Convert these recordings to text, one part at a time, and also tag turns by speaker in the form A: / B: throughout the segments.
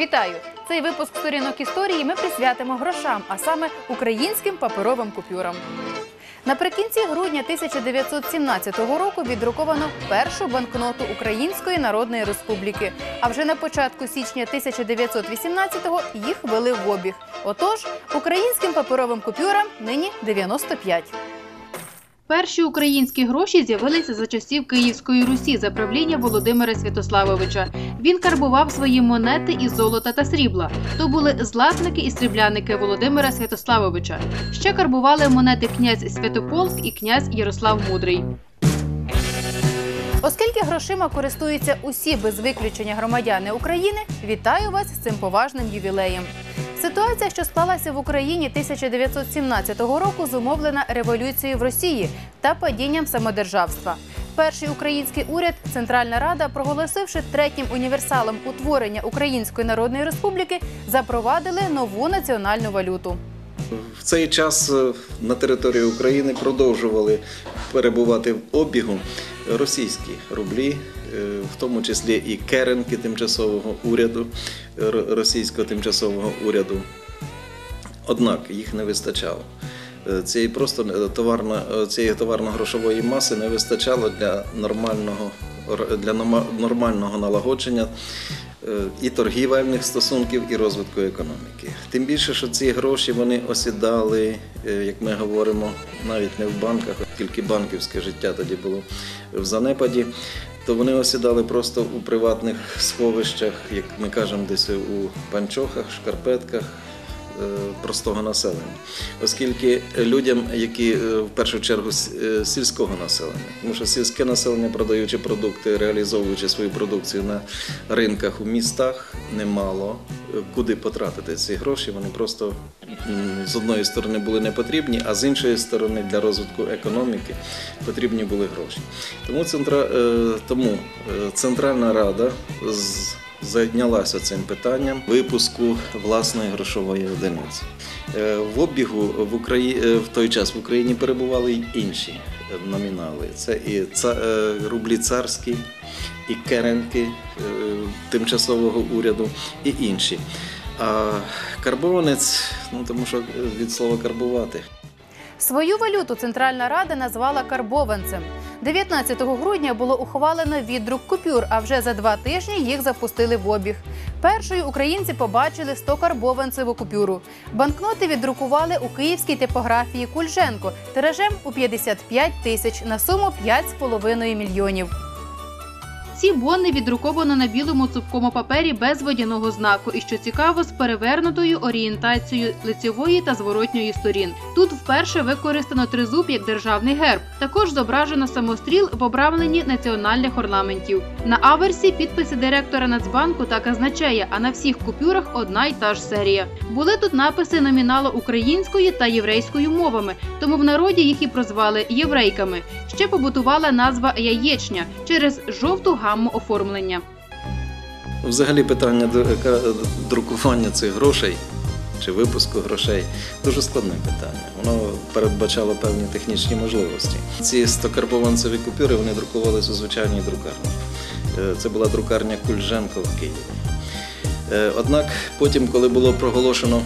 A: Вітаю! Цей випуск сторінок історії ми присвятимо грошам, а саме українським паперовим купюрам. Наприкінці грудня 1917 року віддруковано першу банкноту Української Народної Республіки. А вже на початку січня 1918-го їх ввели в обіг. Отож, українським паперовим купюрам нині 95. Перші українські гроші з'явилися за часів Київської Русі за правління Володимира Святославовича. Він карбував свої монети із золота та срібла. То були златники і срібляники Володимира Святославовича. Ще карбували монети князь Святополк і князь Ярослав Мудрий. Оскільки грошима користуються усі без виключення громадяни України, вітаю вас з цим поважним ювілеєм. Ситуація, що склалася в Україні 1917 року, зумовлена революцією в Росії та падінням самодержавства. Перший український уряд, Центральна Рада, проголосивши третім універсалом утворення Української Народної Республіки, запровадили нову національну валюту.
B: В цей час е, на території України продовжували перебувати в обігу російські рублі, в тому числі і керенки тимчасового уряду, російського тимчасового уряду. Однак їх не вистачало. Е, Цієї просто е, товарно, е, цієї товарно-грошової маси не вистачало для нормального, для нормального налагодження е, і торгівельних стосунків, і розвитку економіки. Тим більше, що ці гроші вони осідали, е, як ми говоримо, навіть не в банках, тільки банківське життя тоді було в занепаді. То вони осідали просто у приватних сховищах, як ми кажемо, десь у панчохах, шкарпетках, простого населення, оскільки людям, які е, в першу чергу е, сільського населення, тому що сільське населення, продаючи продукти, реалізовуючи свою продукцію на ринках у містах, не мало е, куди потратити ці гроші. Вони просто з одної сторони були не потрібні, а з іншої сторони для розвитку економіки потрібні були гроші. Тому, центра, е, тому е, Центральна Рада з зайнялася цим питанням випуску власної грошової одиниці. Е, В обігу в, Украї... е, в той час в Україні перебували й інші е, номінали. Це і ца... рублі царські, і керенки тимчасового уряду, і інші. А карбованець, ну тому що від слова карбувати.
A: Свою валюту Центральна Рада назвала карбованцем. 19 грудня було ухвалено віддрук купюр, а вже за два тижні їх запустили в обіг. Першою українці побачили 100 карбованцеву купюру. Банкноти віддрукували у київській типографії Кульженко тиражем у 55 тисяч на суму 5,5 мільйонів. Ці бони віддруковано на білому цупкому папері без водяного знаку і, що цікаво, з перевернутою орієнтацією лицевої та зворотньої сторін. Тут вперше використано тризуб як державний герб. Також зображено самостріл в обрамленні національних орнаментів. На аверсі підписи директора Нацбанку та казначея, а на всіх купюрах одна й та ж серія. Були тут написи номіналу українською та єврейською мовами, тому в народі їх і прозвали єврейками. Ще побутувала назва яєчня через жовту гамму оформлення.
B: Взагалі питання друкування цих грошей чи випуску грошей дуже складне питання. Воно передбачало певні технічні можливості. Ці 100-карбованцеві купюри вони друкувалися у звичайній друкарні. Е, Це була друкарня Кульженко в Києві. Е, Однак потім, коли було проголошено е,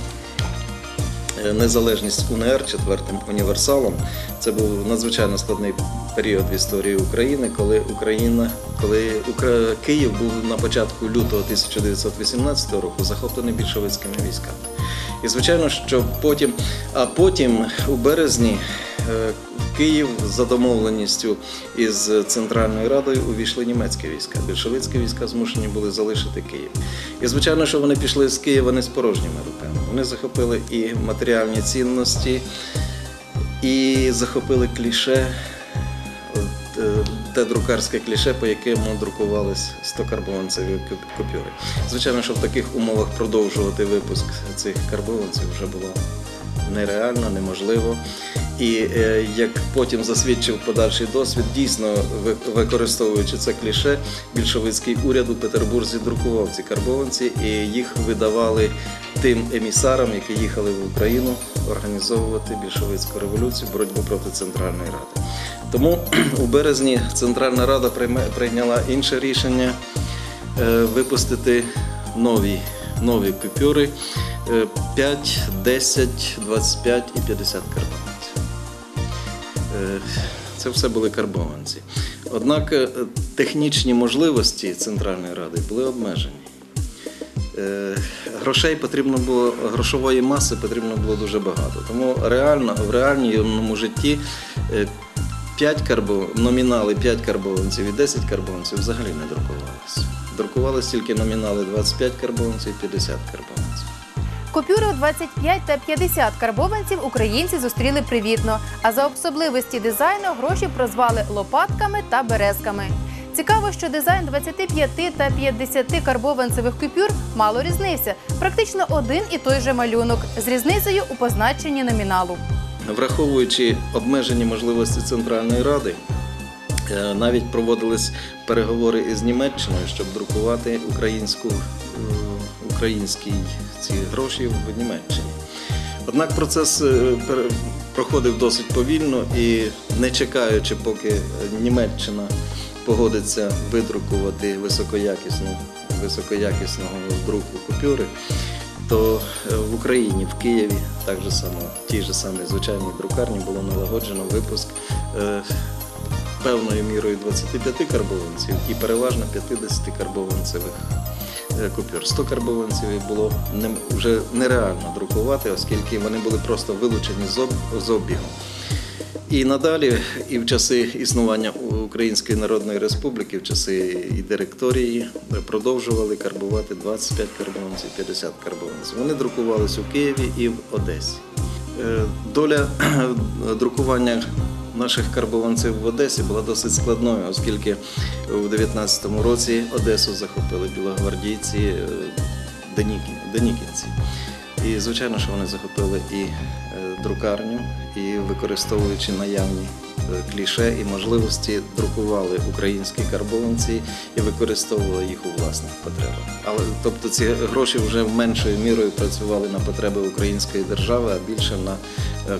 B: незалежність УНР четвертим універсалом. Це був надзвичайно складний період в історії України, коли Україна, коли Укра... Київ був на початку лютого 1918 року захоплений більшовицькими військами. І звичайно, що потім, а потім у березні е, Київ за домовленістю із Центральною Радою увійшли німецькі війська. Більшовицькі війська змушені були залишити Київ. І звичайно, що вони пішли з Києва не з порожніми руками. Вони захопили і матеріальні цінності, і захопили кліше, е, те друкарське кліше, по якому друкувались 100 карбованцеві куп- купюри. Звичайно, що в таких умовах продовжувати випуск цих карбованців вже було нереально, неможливо. І е, як потім засвідчив подальший досвід, дійсно використовуючи це кліше, більшовицький уряд у Петербурзі друкував ці карбованці і їх видавали тим емісарам, які їхали в Україну організовувати більшовицьку революцію, боротьбу проти Центральної Ради. Тому у березні Центральна Рада прийняла інше рішення е, випустити нові нові купюри е, 5, 10, 25 і 50 карбованців. Е, Це все були карбованці. Однак е, технічні можливості Центральної Ради були обмежені. Е, Грошей потрібно було, грошової маси потрібно було дуже багато. Тому реально, в реальному житті 5 карбо, номінали 5 карбованців і 10 карбованців взагалі не друкувалися. Друкувалися тільки номінали 25 карбованців і 50 карбованців.
A: Купюри у 25 та 50 карбованців українці зустріли привітно. А за особливості дизайну гроші прозвали лопатками та березками. Цікаво, що дизайн 25 та 50 карбованцевих купюр мало різнився. Практично один і той же малюнок з різницею у позначенні номіналу.
B: Враховуючи обмежені можливості Центральної Ради, навіть проводились переговори із Німеччиною, щоб друкувати українську, е, українські ці гроші в Німеччині. Однак процес е, проходив досить повільно і не чекаючи, поки Німеччина погодиться видрукувати високоякісну, високоякісного друку купюри, то е, в Україні, в Києві, так же само, в тій же самій звичайній друкарні було налагоджено випуск е, певною мірою 25 карбованців і переважно 50 карбованцевих е, купюр. 100 карбованців було вже нереально друкувати, оскільки вони були просто вилучені з, об, з обігу. І надалі, і в часи існування Української Народної Республіки, в часи і директорії продовжували карбувати 25 карбованців, 50 карбованців. Вони друкувалися у Києві і в Одесі. Е, Доля друкування наших карбованців в Одесі була досить складною, оскільки у 19-му році Одесу захопили білогвардійці е, денікінці. І звичайно, що вони захопили і е, друкарню, і використовуючи наявні е, кліше і можливості, друкували українські карбованці і використовували їх у власних потребах. Але тобто ці гроші вже меншою мірою працювали на потреби української держави, а більше на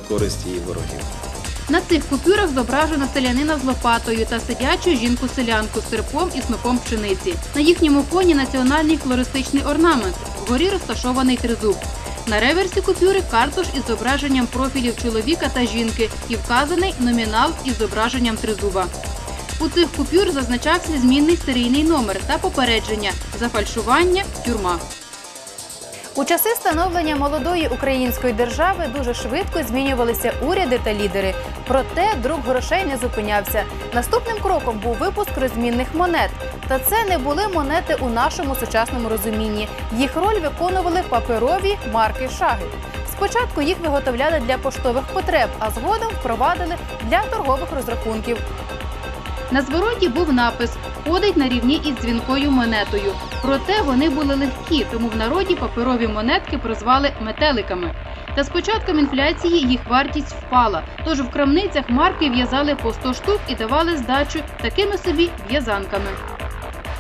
B: користь її ворогів.
A: На цих купюрах зображено селянина з лопатою та сидячу жінку-селянку з серпом і снопом пшениці. На їхньому фоні національний флористичний орнамент. Вгорі розташований тризуб. На реверсі купюри картуш із зображенням профілів чоловіка та жінки і вказаний номінал із зображенням тризуба. У цих купюр зазначався змінний серійний номер та попередження зафальшування тюрма. У часи становлення молодої української держави дуже швидко змінювалися уряди та лідери. Проте друк грошей не зупинявся. Наступним кроком був випуск розмінних монет. Та це не були монети у нашому сучасному розумінні. Їх роль виконували паперові марки шаги. Спочатку їх виготовляли для поштових потреб, а згодом впровадили для торгових розрахунків. На звороті був напис Ходить на рівні із дзвінкою монетою. Проте вони були легкі, тому в народі паперові монетки прозвали метеликами. Та з початком інфляції їх вартість впала. Тож в крамницях марки в'язали по 100 штук і давали здачу такими собі в'язанками.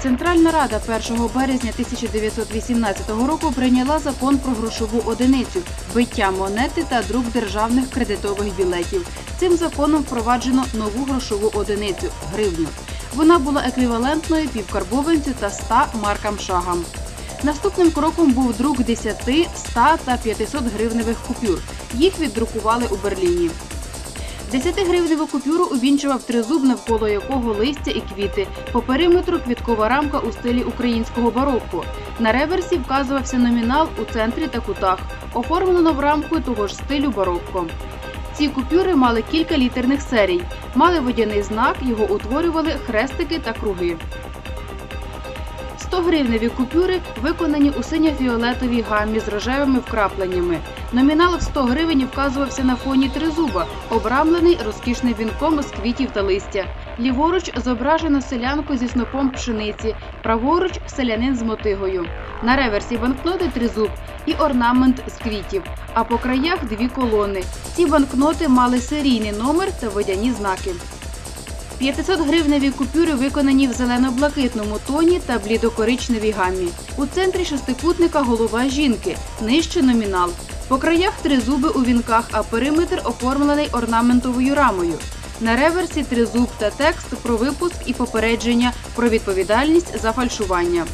A: Центральна Рада 1 березня 1918 року прийняла закон про грошову одиницю, биття монети та друк державних кредитових білетів. Цим законом впроваджено нову грошову одиницю гривню. Вона була еквівалентною півкарбованцю та 100 маркам шагам. Наступним кроком був друк 10, 100 та 500 гривневих купюр. Їх віддрукували у Берліні. 10-гривневу купюру увінчував тризуб, навколо якого листя і квіти. По периметру квіткова рамка у стилі українського барокко. На реверсі вказувався номінал у центрі та кутах, оформлено в рамку того ж стилю барокко. Ці купюри мали кілька літерних серій, мали водяний знак, його утворювали хрестики та круги. 100-гривневі купюри виконані у синьо-фіолетовій гамі з рожевими вкрапленнями. Номінал в 100 гривень вказувався на фоні тризуба, обрамлений розкішним вінком з квітів та листя. Ліворуч зображено селянку зі снопом пшениці, праворуч селянин з мотигою. На реверсі банкноти тризуб і орнамент з квітів, а по краях дві колони. Ці банкноти мали серійний номер та водяні знаки. 500-гривневі купюри виконані в зелено-блакитному тоні та блідокоричневій гамі. У центрі шестикутника голова жінки, нижче номінал. По краях три зуби у вінках, а периметр оформлений орнаментовою рамою. На реверсі тризуб та текст про випуск і попередження про відповідальність за фальшування.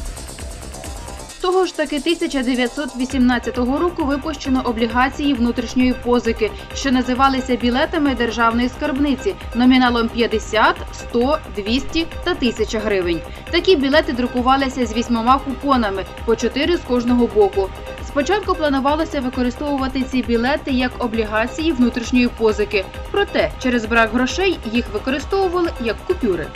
A: Того ж таки 1918 року випущено облігації внутрішньої позики, що називалися білетами державної скарбниці номіналом 50, 100, 200 та 1000 гривень. Такі білети друкувалися з вісьмома купонами по 4 з кожного боку. Спочатку планувалося використовувати ці білети як облігації внутрішньої позики, проте через брак грошей їх використовували як купюри.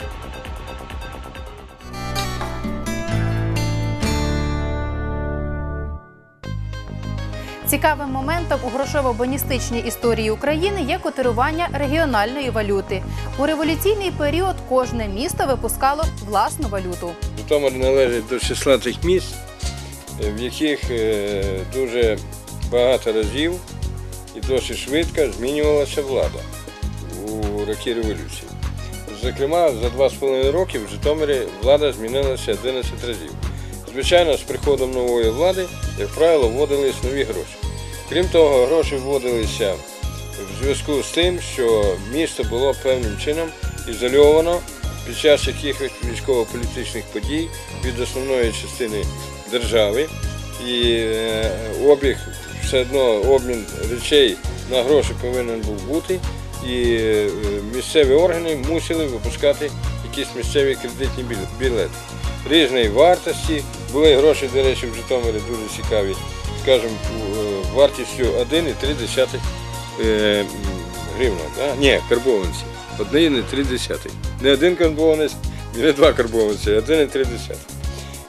A: Цікавим моментом у грошово-боністичній історії України є котирування регіональної валюти. У революційний період кожне місто випускало власну валюту.
C: Житомир належить до числа тих міст, в яких е, дуже багато разів і досить швидко змінювалася влада у роки революції. Зокрема, за два з половиною роки в Житомирі влада змінилася 11 разів. Звичайно, з приходом нової влади, як правило, вводились нові гроші. Крім того, гроші вводилися в зв'язку з тим, що місто було певним чином ізольовано під час якихось військово-політичних подій від основної частини держави. І е, обіг, все одно обмін речей на гроші повинен був бути. І е, місцеві органи мусили випускати якісь місцеві кредитні білети різної вартості. Були гроші, до речі, в Житомирі дуже цікаві, скажімо, е, вартістю 1,3 е, гривна. Да? Ні, карбованці. 1,3. Не один карбованець, не два карбованці, 1,3.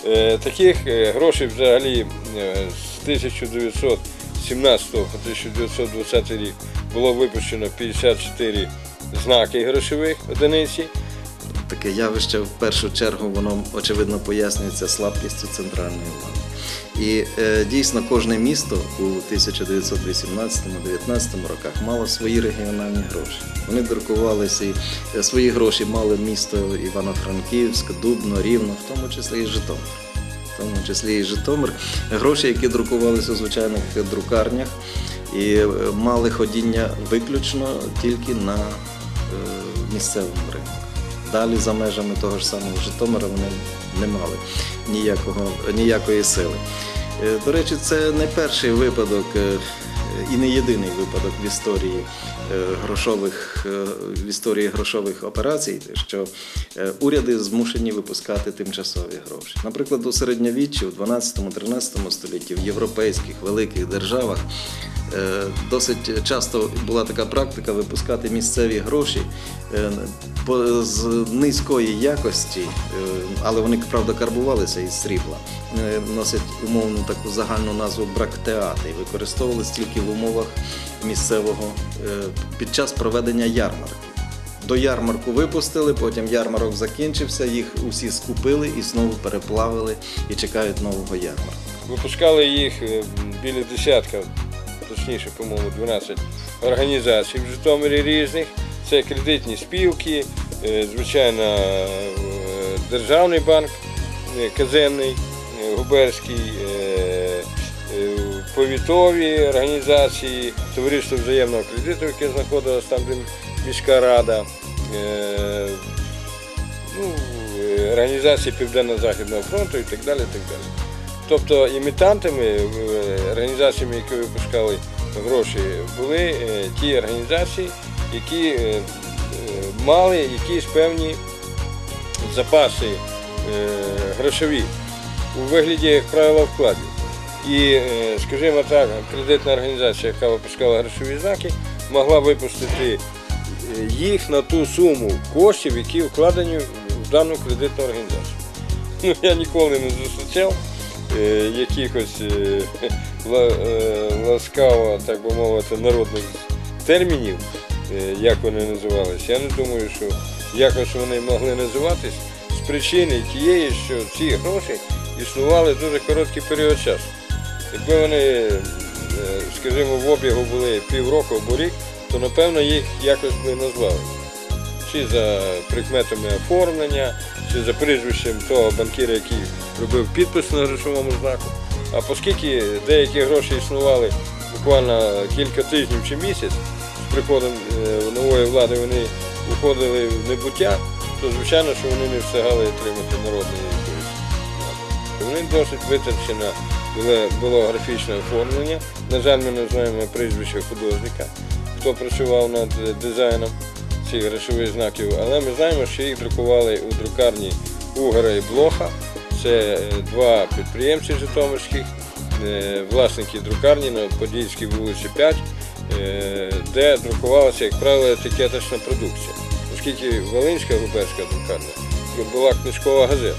C: Е, Таких грошей взагалі з 1917 по 1920 рік було випущено 54 знаки грошових одиниці.
B: Таке явище в першу чергу воно очевидно пояснюється слабкістю центральної влади. І е, дійсно кожне місто у 1918-19 роках мало свої регіональні гроші. Вони друкувалися і е, свої гроші мали місто Івано-Франківськ, Дубно, Рівно, в тому числі і Житомир. В тому числі і Житомир. Гроші, які друкувалися у звичайних друкарнях і е, мали ходіння виключно тільки на е, місцевому ринку. Далі за межами того ж самого Житомира вони не мали ніякого, ніякої сили. Е, До речі, це не перший випадок е, і не єдиний випадок в історії е, грошових в історії грошових операцій, що уряди змушені випускати тимчасові гроші. Наприклад, у середньовіччі, у 12-13 столітті, в європейських великих державах досить часто була така практика випускати місцеві гроші е, з низької якості, е, але вони правда карбувалися із срібла. Носять умовну таку загальну назву брактеати використовувалися тільки в умовах місцевого е, під час проведення ярмарків. До ярмарку випустили, потім ярмарок закінчився, їх усі скупили і знову переплавили і чекають нового ярмарку.
C: Випускали їх е, біля десятка, точніше, по-моєму, 12 організацій в Житомирі різних. Це кредитні спілки, е, звичайно, е, Державний банк, е, казенний, губерський, повітові організації, товариство взаємного кредиту, яке знаходилось там, де міська рада. ну, організації Південно-Західного фронту і так далі. І так далі. Тобто імітантами, е, організаціями, які випускали гроші, були е, ті організації, які е, мали якісь певні запаси грошові у вигляді, як правило, вкладів. І, скажімо так, кредитна організація, яка випускала грошові знаки, могла випустити їх на ту суму коштів, які вкладені в дану кредитну організацію. Ну, я ніколи не зустрічав якихось е, е, ласкаво, так би мовити, народних термінів, е, як вони називалися. Я не думаю, що якось вони могли називатись з причини тієї, що ці гроші існували дуже короткий період часу. Якби вони, е, скажімо, в обігу були півроку або рік, то напевно їх якось би назвали. Чи за прикметами оформлення, чи за прізвищем того банкіра, який робив підпис на грошовому знаку. А оскільки деякі гроші існували буквально кілька тижнів чи місяць, з приходом е, нової влади вони уходили в небуття, то звичайно, що вони не встигали отримати народний якоїсь. Вони досить витрачено було, графічне оформлення. На жаль, ми не знаємо прізвище художника, хто працював над дизайном цих грошових знаків, але ми знаємо, що їх друкували у друкарні Угара і Блоха. Це е, два підприємці житомирських, е, власники друкарні на Подільській вулиці 5, е, де друкувалася, як правило, етикеточна продукція. Оскільки Волинська губерська друкарня була книжкова газета.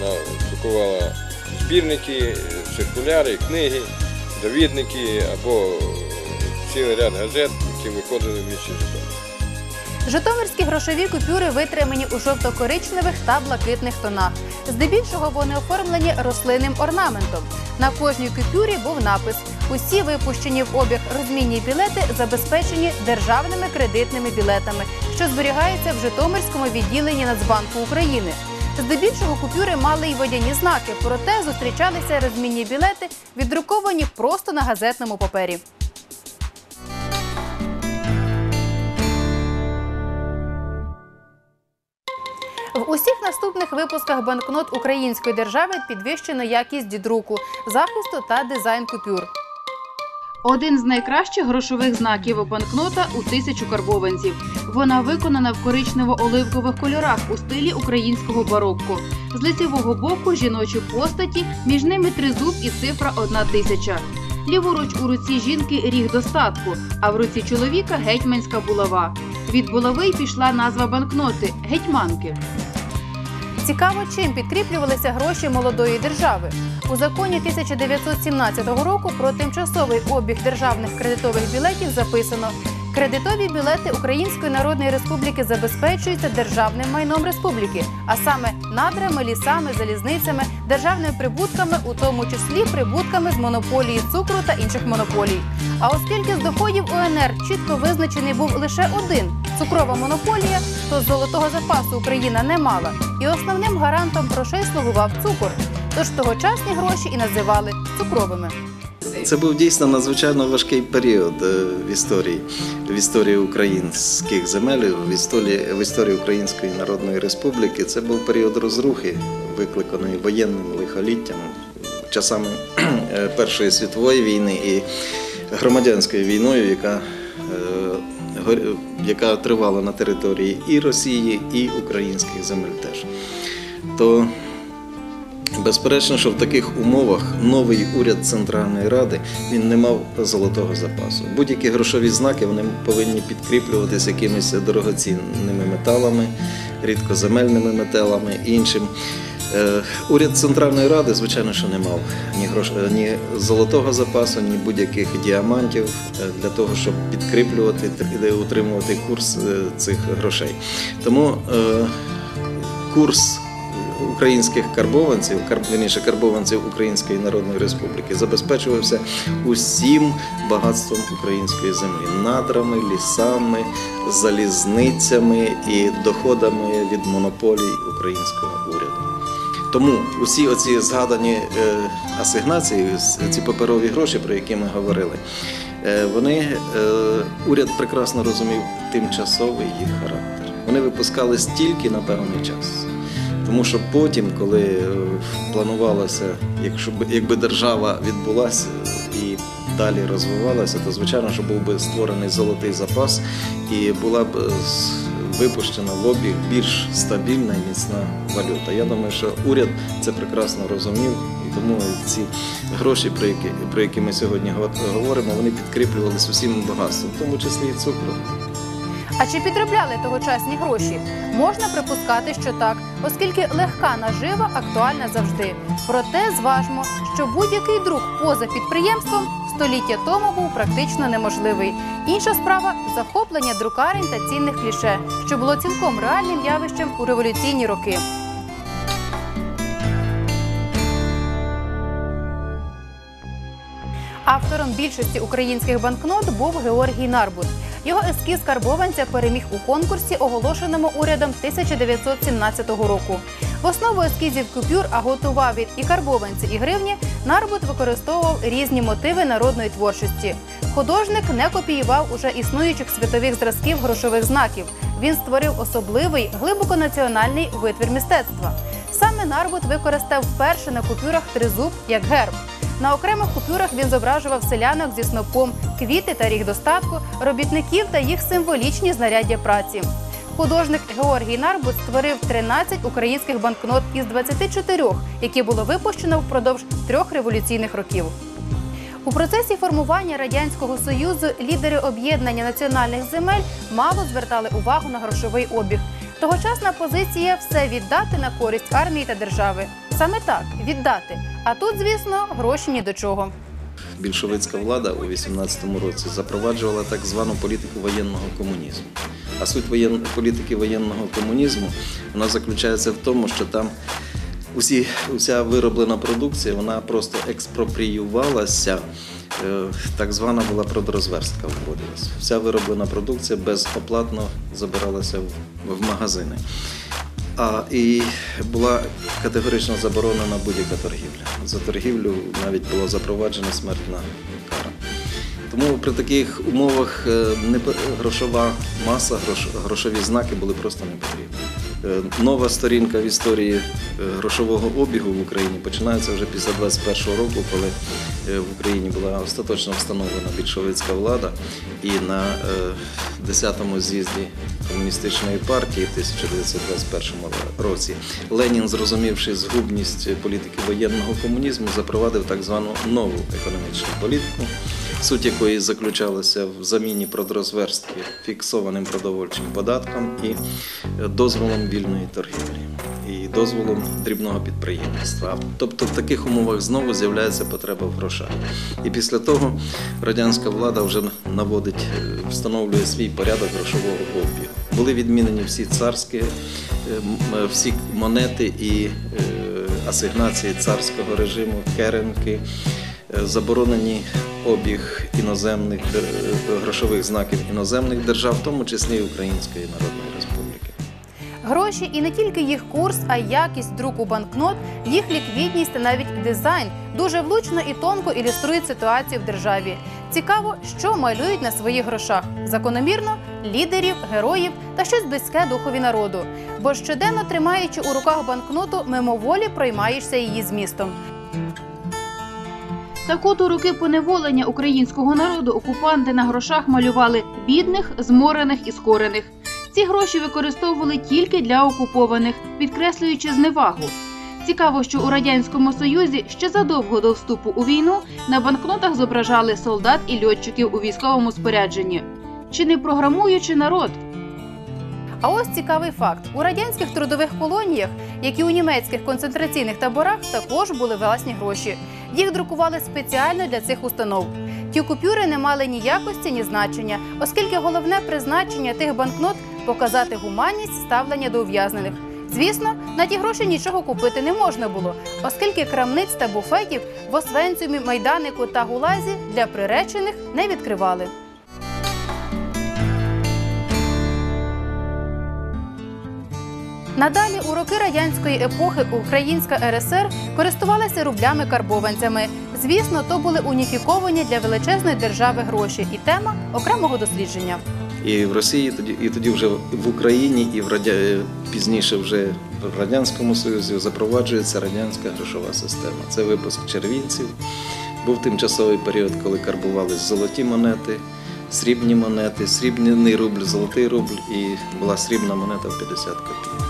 C: Вона друкувала збірники, циркуляри, книги, довідники або цілий ряд газет, які виходили в місті Житомир.
A: Житомирські грошові купюри витримані у жовто-коричневих та блакитних тонах. Здебільшого вони оформлені рослинним орнаментом. На кожній купюрі був напис: усі випущені в обіг розмінні білети забезпечені державними кредитними білетами, що зберігаються в Житомирському відділенні Нацбанку України. Здебільшого купюри мали й водяні знаки, проте зустрічалися розмінні білети, віддруковані просто на газетному папері. В усіх наступних випусках банкнот української держави підвищено якість друку, захисту та дизайн купюр. Один з найкращих грошових знаків банкнота у тисячу карбованців. Вона виконана в коричнево-оливкових кольорах у стилі українського барокко. З лицевого боку жіночі постаті, між ними тризуб і цифра одна тисяча. Ліворуч у руці жінки ріг достатку, а в руці чоловіка гетьманська булава. Від булави й пішла назва банкноти гетьманки. Цікаво, чим підкріплювалися гроші молодої держави. У законі 1917 року про тимчасовий обіг державних кредитових білетів записано. Кредитові білети Української Народної Республіки забезпечуються державним майном республіки, а саме надрами, лісами, залізницями, державними прибутками, у тому числі прибутками з монополії цукру та інших монополій. А оскільки з доходів УНР чітко визначений був лише один цукрова монополія, то золотого запасу Україна не мала, і основним гарантом грошей слугував цукор. Тож тогочасні гроші і називали цукровими.
B: Це був дійсно надзвичайно важкий період е, в історії, в історії українських земель, в історії, в історії Української Народної Республіки. Це був період розрухи, викликаної воєнним лихоліттям, часами е, Першої світової війни і громадянською війною, яка, е, яка тривала на території і Росії, і українських земель теж. То Безперечно, що в таких умовах новий уряд Центральної Ради він не мав золотого запасу. Будь-які грошові знаки вони повинні підкріплюватися якимись дорогоцінними металами, рідкоземельними металами і іншим. Е, Уряд Центральної Ради, звичайно, що не мав ні грош... ні золотого запасу, ні будь-яких діамантів е, для того, щоб підкріплювати тр- утримувати курс е, цих грошей. Тому е, курс українських карбованців, кар- вірніше, карбованців Української Народної Республіки, забезпечувався усім багатством української землі, надрами, лісами, залізницями і доходами від монополій українського уряду. Тому усі оці згадані е, асигнації, ці паперові гроші, про які ми говорили, е, вони е, уряд прекрасно розумів тимчасовий їх характер. Вони випускались тільки на певний час. Тому що потім, коли е, планувалося, якщо б якби держава відбулася і далі розвивалася, то звичайно, що був би створений золотий запас і була б е, випущена в обіг більш стабільна і міцна валюта. Я думаю, що уряд це прекрасно розумів, і тому ці гроші, про які, про які ми сьогодні говоримо, вони підкріплювалися усім багатством, в тому числі і цукром.
A: А чи підробляли тогочасні гроші? Можна припускати, що так, оскільки легка нажива актуальна завжди. Проте зважмо, що будь-який друк поза підприємством століття тому був практично неможливий. Інша справа захоплення друкарень та цінних кліше, що було цілком реальним явищем у революційні роки. Автором більшості українських банкнот був Георгій Нарбут. Його ескіз карбованця переміг у конкурсі, оголошеному урядом 1917 року. В основу ескізів купюр, а готував він і карбованці, і гривні, Нарбут використовував різні мотиви народної творчості. Художник не копіював уже існуючих світових зразків грошових знаків. Він створив особливий, глибоко національний витвір мистецтва. Саме Нарбут використав вперше на купюрах тризуб як герб. На окремих купюрах він зображував селянок зі снопом, квіти та ріг достатку, робітників та їх символічні знаряддя праці. Художник Георгій Нарбут створив 13 українських банкнот із 24, які було випущено впродовж трьох революційних років. У процесі формування радянського союзу лідери об'єднання національних земель мало звертали увагу на грошовий обіг. Тогочасна позиція все віддати на користь армії та держави. Саме так віддати. А тут, звісно, гроші ні до чого.
B: Більшовицька влада у 18-му році запроваджувала так звану політику воєнного комунізму. А суть воєн... політики воєнного комунізму вона заключається в тому, що там усі, уся вироблена продукція вона просто експропріювалася. е, Так звана була продрозверстка вводилася. Вся вироблена продукція безоплатно забиралася в магазини. А, і була категорично заборонена будь-яка торгівля. За торгівлю навіть була запроваджена смертна кара. Тому при таких умовах е, грошова маса, грош- грошові знаки були просто не потрібні. Е, Нова сторінка в історії е, грошового обігу в Україні починається вже після 21-го року, коли в Україні була остаточно встановлена більшовицька влада, і на е, 10-му з'їзді комуністичної партії в 1921 році Ленін, зрозумівши згубність політики воєнного комунізму, запровадив так звану нову економічну політику, суть якої заключалася в заміні продрозверстки фіксованим продовольчим податком і е, дозволом вільної торгівлі. І дозволом дрібного підприємництва. Тобто в таких умовах знову з'являється потреба в грошах. І після того радянська влада вже наводить, е, встановлює свій порядок грошового обігу. Були відмінені всі царські, е, всі монети і асигнації царського режиму, керенки, заборонені обіг іноземних е, грошових знаків іноземних держав, в тому числі і Української Народної Республіки.
A: Гроші і не тільки їх курс, а й якість друку банкнот, їх ліквідність та навіть дизайн дуже влучно і тонко ілюструють ситуацію в державі. Цікаво, що малюють на своїх грошах. Закономірно лідерів, героїв та щось близьке духові народу. Бо щоденно тримаючи у руках банкноту, мимоволі проймаєшся її змістом. Так от у роки поневолення українського народу окупанти на грошах малювали бідних, зморених і скорених. Ці гроші використовували тільки для окупованих, підкреслюючи зневагу. Цікаво, що у радянському союзі ще задовго до вступу у війну на банкнотах зображали солдат і льотчиків у військовому спорядженні. Чи не програмуючи народ? А ось цікавий факт: у радянських трудових колоніях, як і у німецьких концентраційних таборах, також були власні гроші. Їх друкували спеціально для цих установ. Ті купюри не мали ні якості, ні значення, оскільки головне призначення тих банкнот показати гуманність ставлення до ув'язнених. Звісно, на ті гроші нічого купити не можна було, оскільки крамниць та буфетів в Освенцюмі, Майданику та Гулазі для приречених не відкривали. Надалі у роки радянської епохи Українська РСР користувалася рублями-карбованцями. Звісно, то були уніфіковані для величезної держави гроші і тема окремого дослідження.
B: І в Росії тоді, і тоді вже в Україні, і в радя... пізніше вже в Радянському Союзі запроваджується радянська грошова система. Це випуск червінців. Був тимчасовий період, коли карбувались золоті монети, срібні монети, срібний рубль, золотий рубль і була срібна монета в 50 копійок.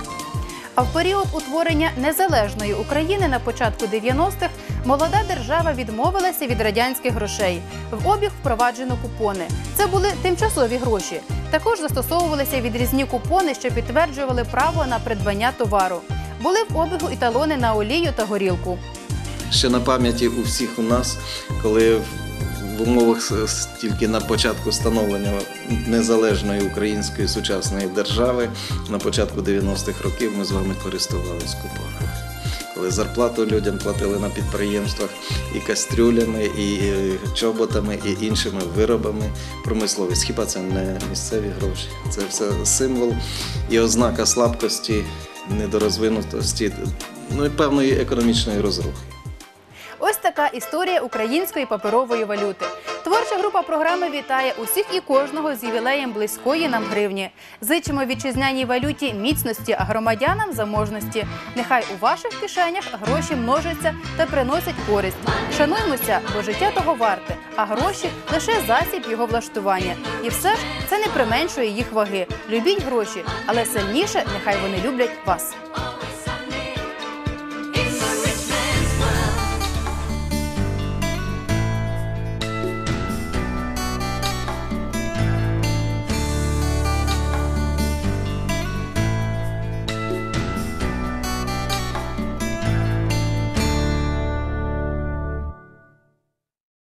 A: А в період утворення незалежної України на початку 90-х молода держава відмовилася від радянських грошей. В обіг впроваджено купони. Це були тимчасові гроші. Також застосовувалися відрізні купони, що підтверджували право на придбання товару. Були в обігу і талони на олію та горілку.
B: Ще на пам'яті у всіх у нас, коли в- умовах тільки на початку становлення незалежної української сучасної держави на початку 90-х років ми з вами користувалися купонами. Коли зарплату людям платили на підприємствах і кастрюлями, і е, чоботами, і іншими виробами промисловість. Хіба це не місцеві гроші? Це все символ і ознака слабкості, недорозвинутості, ну і певної економічної розрухи.
A: Ось така історія української паперової валюти. Творча група програми вітає усіх і кожного з ювілеєм близької нам гривні. Зичимо вітчизняній валюті міцності, а громадянам заможності. Нехай у ваших кишенях гроші множаться та приносять користь. Шануймося, бо життя того варте, а гроші лише засіб його влаштування. І все ж це не применшує їх ваги. Любіть гроші, але сильніше нехай вони люблять вас.